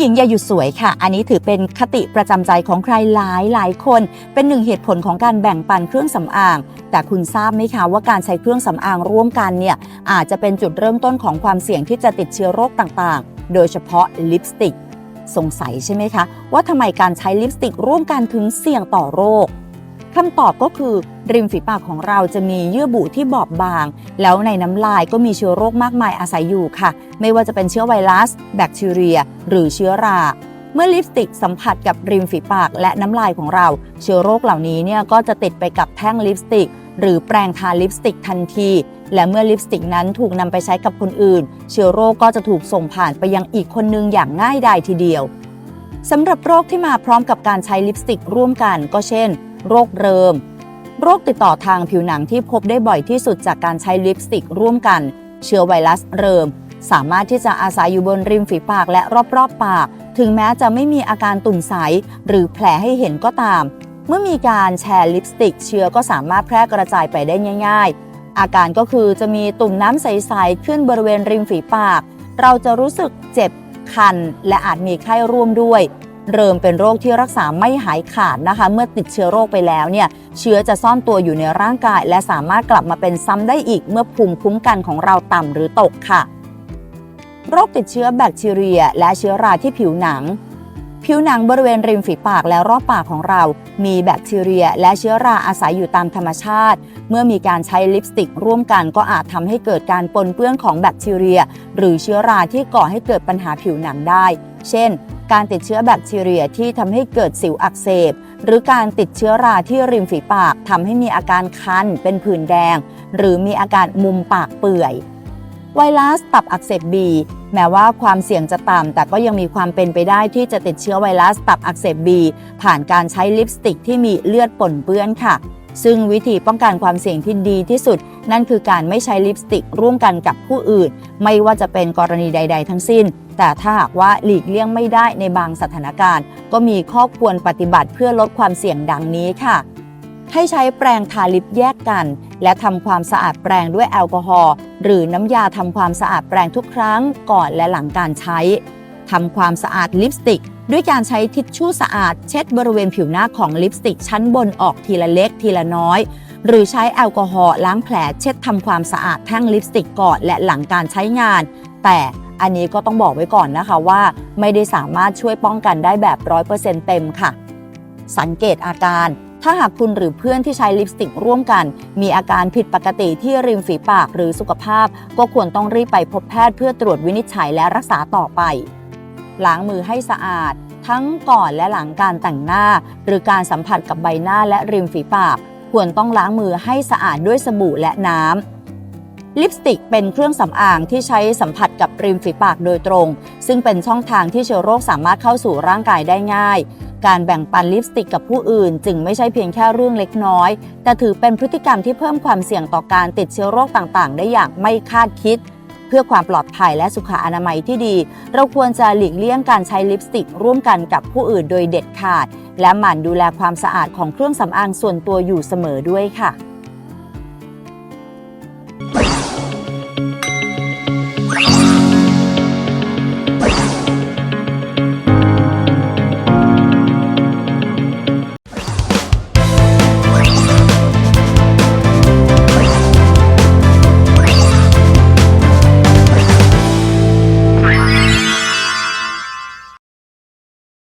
หญิงอย่าหยุดสวยค่ะ อันนี้ถือเป็นคติประจำใจของใครหลายหลายคน เป็นหนึ่งเหตุผลของการแบ่งปันเครื่องสำอาง แต่คุณทราบไหมคะว่าการใช้เครื่องสำอางร่วมกันเนี่ยอาจจะเป็นจุดเริ่มต้นของความเสี่ยงที่จะติดเชื้อโรคต่างๆ โดยเฉพาะลิปสติก สงสัยใช่ไหมคะ ว่าทำไมการใช้ลิปสติกร่วมกันถึงเสี่ยงต่อโรคคำตอบก็คือ ริมฝีปากของเราจะมีเยื่อบุที่บอบบาง แล้วในน้ำลายก็มีเชื้อโรคมากมายอาศัยอยู่ค่ะ ไม่ว่าจะเป็นเชื้อไวรัส แบคทีเรีย หรือเชื้อรา เมื่อลิปสติกสัมผัสกับริมฝีปากและน้ำลายของเรา เชื้อโรคเหล่านี้เนี่ยก็จะติดไปกับแท่งลิปสติก หรือแปรงทาลิปสติกทันทีและเมื่อลิปสติกนั้นถูกนำไปใช้กับคนอื่น เชื้อโรคก็จะถูกส่งผ่านไปยังอีกคนนึงอย่างง่ายดายทีเดียวสำหรับโรคที่มาพร้อมกับการใช้ลิปสติกร่วมกันก็เช่น โรคเริม โรคติดต่อทางผิวหนังที่พบได้บ่อยที่สุดจากการใช้ลิปสติกร่วมกัน เชื้อไวรัสเริม สามารถที่จะอาศัยอยู่บนริมฝีปากและรอบๆปาก ถึงแม้จะไม่มีอาการตุ่มใส หรือแผลให้เห็นก็ตาม เมื่อมีการแชร์ลิปสติก เชื้อก็สามารถแพร่กระจายไปได้ง่าย ๆ อาการก็คือจะมีตุ่มน้ำใสๆขึ้นบริเวณริมฝีปาก เราจะรู้สึกเจ็บคัน และอาจมีไข้ร่วมด้วย เริ่มเป็นโรคที่รักษาไม่หายขาดนะคะ เมื่อติดเชื้อโรคไปแล้วเนี่ยเชื้อจะซ่อนตัวอยู่ในร่างกาย และสามารถกลับมาเป็นซ้ำได้อีกเมื่อภูมิคุ้มกันของเราต่ำหรือตกค่ะ โรคติดเชื้อแบคทีเรีย และเชื้อราที่ผิวหนังผิวหนังบริเวณริมฝีปากและรอบปากของเรา มีแบคทีเรีย และเชื้อราอาศัยอยู่ตามธรรมชาติ เมื่อมีการใช้ลิปสติกร่วมกันก็อาจทำให้เกิดการปนเปื้อนของแบคทีเรีย หรือเชื้อราที่ก่อให้เกิดปัญหาผิวหนังได้ เช่น การติดเชื้อแบคทีเรียที่ทำให้เกิดสิวอักเสบ หรือการติดเชื้อราที่ริมฝีปากทำให้มีอาการคัน เป็นผื่นแดง หรือมีอาการมุมปากเปื่อย ไวรัสตับอักเสบบีแม้ว่าความเสี่ยงจะต่ำแต่ก็ยังมีความเป็นไปได้ที่จะติดเชื้อไวรัสตับอักเสบบีผ่านการใช้ลิปสติกที่มีเลือดปนเปื้อนค่ะ ซึ่งวิธีป้องกันความเสี่ยงที่ดีที่สุด นั่นคือการไม่ใช้ลิปสติกร่วมกันกับผู้อื่น ไม่ว่าจะเป็นกรณีใด ๆ ทั้งสิ้น แต่ถ้าหากว่าหลีกเลี่ยงไม่ได้ในบางสถานการณ์ ก็มีข้อควรปฏิบัติเพื่อลดความเสี่ยงดังนี้ค่ะ ให้ใช้แปรงทาลิปแยกกัน และทำความสะอาดแปรงด้วยแอลกอฮอล์หรือน้ำยาทำความสะอาดแปรงทุกครั้งก่อนและหลังการใช้ทำความสะอาดลิปสติกด้วยการใช้ทิชชู่สะอาดเช็ดบริเวณผิวหน้าของลิปสติกชั้นบนออกทีละเล็กทีละน้อย หรือใช้แอลกอฮอล์ล้างแผลเช็ดทำความสะอาดแท่งลิปสติกก่อนและหลังการใช้งาน แต่อันนี้ก็ต้องบอกไว้ก่อนนะคะว่า ไม่ได้สามารถช่วยป้องกันได้แบบ 100%เต็มค่ะ สังเกตอาการถ้าหากคุณหรือเพื่อนที่ใช้ลิปสติกร่วมกัน มีอาการผิดปกติที่ริมฝีปากหรือสุขภาพ ก็ควรต้องรีบไปพบแพทย์เพื่อตรวจวินิจฉัยและรักษาต่อไป ล้างมือให้สะอาด ทั้งก่อนและหลังการแต่งหน้า หรือการสัมผัสกับใบหน้าและริมฝีปาก ควรต้องล้างมือให้สะอาดด้วยสบู่และน้ำ ลิปสติกเป็นเครื่องสำอางที่ใช้สัมผัสกับริมฝีปากโดยตรง ซึ่งเป็นช่องทางที่เชื้อโรคสามารถเข้าสู่ร่างกายได้ง่าย การแบ่งปันลิปสติกกับผู้อื่น จึงไม่ใช่เพียงแค่เรื่องเล็กน้อย แต่ถือเป็นพฤติกรรมที่เพิ่มความเสี่ยงต่อการติดเชื้อโรคต่างๆ ได้อย่างไม่คาดคิด เพื่อความปลอดภัยและสุขอนามัยที่ดี เราควรจะหลีกเลี่ยงการใช้ลิปสติก ร่วมกันกับผู้อื่นโดยเด็ดขาด และหมั่นดูแลความสะอาดของเครื่องสำอางส่วนตัวอยู่เสมอด้วยค่ะ